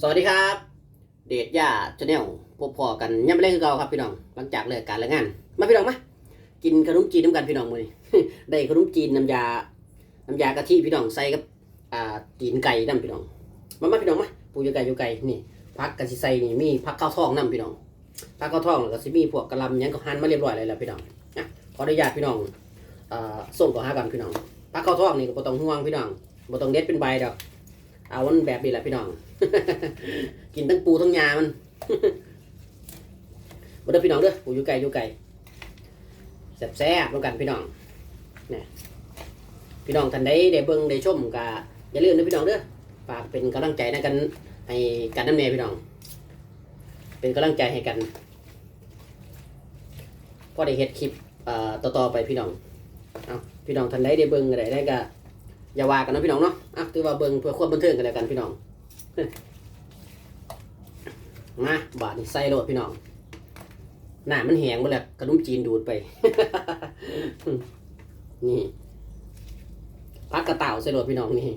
สวัสดีครับ เดทย่าชาแนลพบพอกันยังไม่เล่นคือเก่าครับพี่น้องหลังจากเลิกการเลิกงาน มาพี่น้องมากินขนมจีนน้ำกันพี่น้องมื้อนี้ ได้ขนมจีนน้ำยาน้ำยากะทิพี่น้องใส่กับอ่าตีนไก่น้ำพี่น้องมามาพี่น้องมาปูยู่ไก่ยูไก่นี่พักกะสิใส่นี่มีพักข้าวทองน้ำพี่น้องพักข้าวทองแล้วก็สิมีพวกกะหลำหยังก็หั่นมาเรียบร้อยเลยแหละพี่น้องนะขออนุญาตพี่น้องอ่าส่งต่อหากันพี่น้องพักข้าวทองนี่ก็บ่ต้องห่วงพี่น้องบ่ต้องเด็ดเป็นใบดอกเอามันแบบนี้แหละพี่น้อง กินทั้งปูทั้งยามันมาเด้พี่น้องเด้อปูอยู่ไก่อยู่ไก่แซ่บๆร่วมกันพี่น้องนี่พี่น้องท่านใดได้เบิ่งได้ชมก็อย่าลืมนะพี่น้องเด้อฝากเป็นกำลังใจนะกันให้กันน้ำเนยพี่น้อง เป็นกำลังใจให้กันพอได้เฮ็ดคลิปเอ่อต่อๆไปพี่น้องเอาพี่น้องท่านใดได้เบิ่งอะไรได้ก็อย่าว่ากันนะพี่น้องเนาะอะถือว่าเบิ่งเพื่อความบันเทิงกันแล้วกันพี่น้อง มาบาดนี่ใส่โลดพี่น้องหน้ามันแหงหมดแล้วขนมจีนดูดไป นี่พักกระเต่าใส่โลดพี่น้องนี่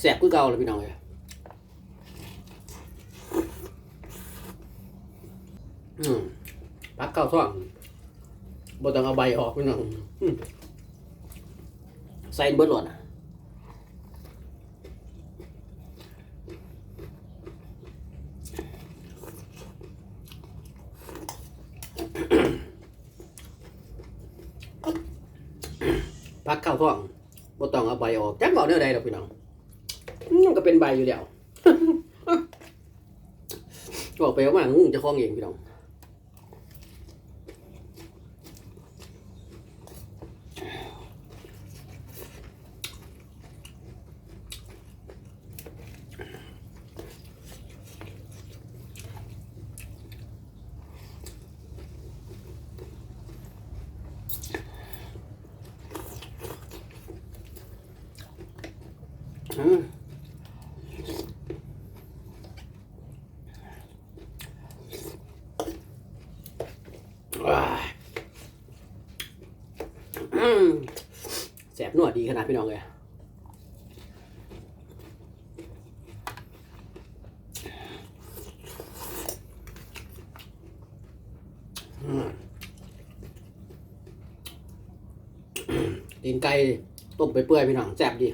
แสบคือเกาเลยพี่น้องเลย อืมพักเข้า ท้องบ่ต้องเอาใบออกพี่น้องอืมใส่เบิดหลดอะพักเข้าท้องบ่ต้องเอาใบออกจักบอกเนื้อใดดอกพี่น้องอืมก็เป็นใบอยู่แล้วบอกไปว่างูจะคล้องเองพี่น้อง อืมว้ายอืมแส บหนวดดีขนาดพี่น้องเลยตีนไก่ต้มไปเปื่อยๆพี่น้องแสบดี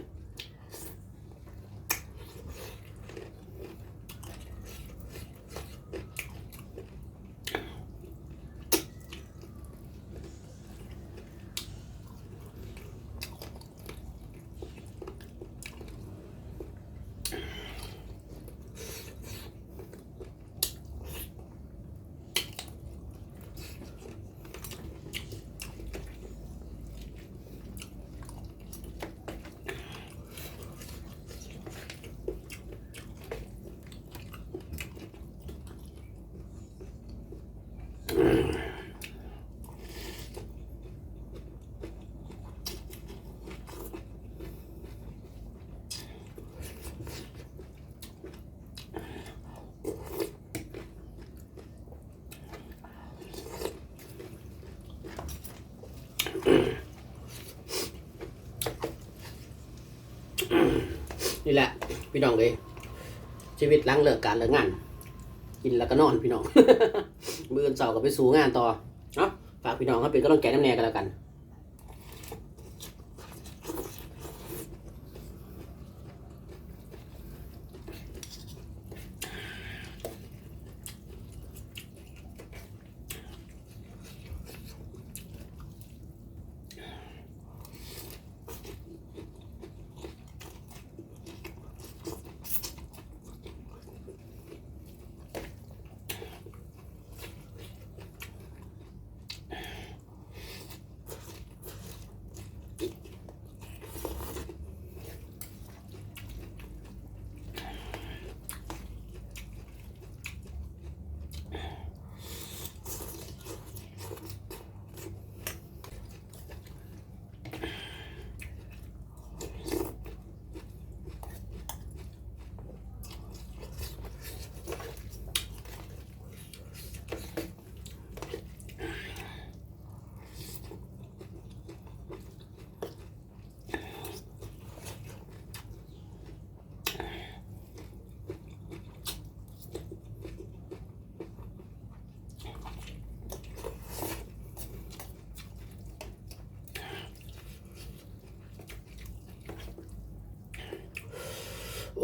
นี่แหละ พี่น้องเลยชีวิตหลังเลิกการเลิกงาน กินแล้วก็นอนพี่น้อง มืออนเสาร์ก็ไปสู่งานต่อเนาะฝากพี่น้องเขาเป็นก็ต้องใจน้ำแน่กันแล้วกัน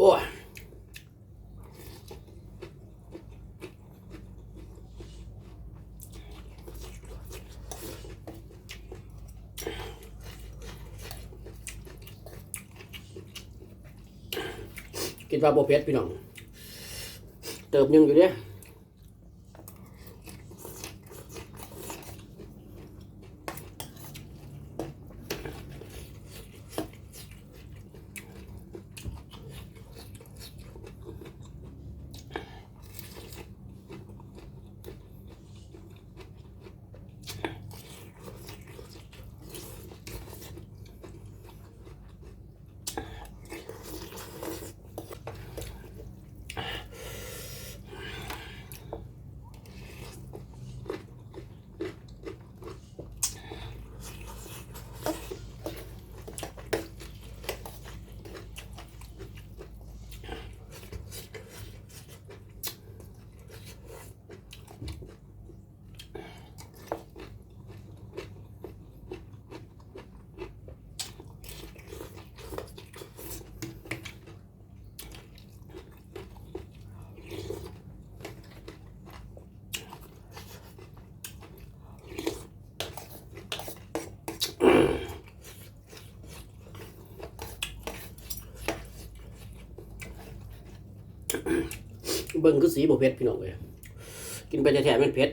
อ้ยกินปลาโบเพชรพี่น้อง เติบยังอยู่เนี่ย เบิ่งคือสีบ่เผ็ดพี่น้องเลยกินไปแท้ๆมันเผ็ด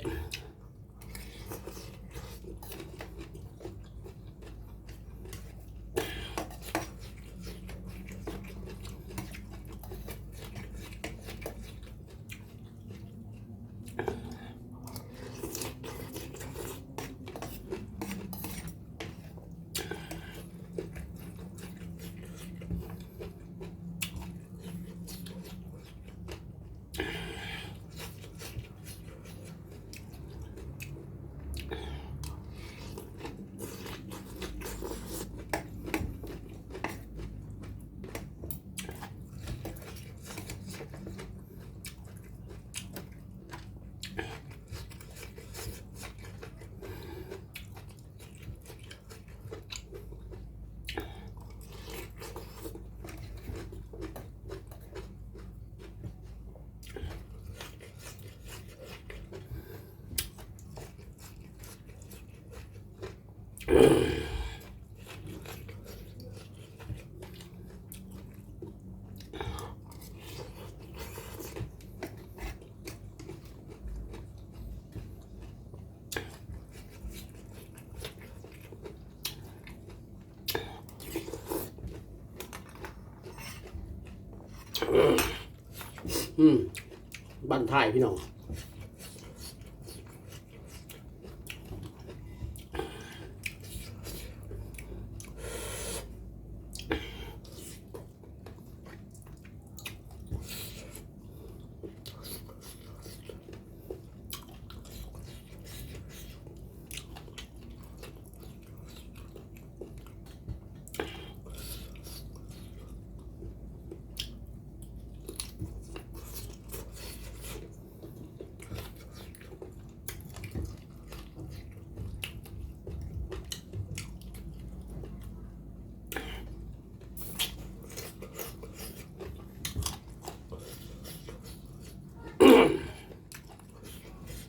อืมบ้านท้ายพี่น้อง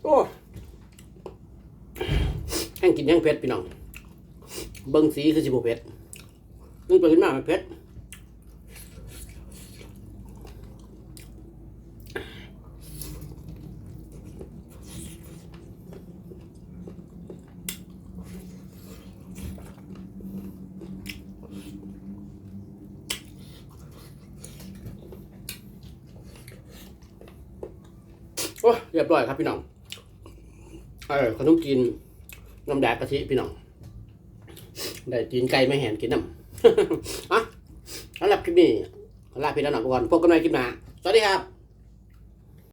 โอ้แห้ งกินแห้งเผ็ดพี่น้องเบิ่งสีคือสิบเผ็ดนึกไปขึ้นมามันเผ็ดโอ้เรียบร้อยครับพี่น้องเออขนมจีน น้ำแดงกะทิพี่น้อง ได้กินไก่ไม่แหนกินน้ำอะสำหรับคลิปนี้ลาพี่น้องก่อนพบกันใหม่คลิปหน้าสวัสดีครับ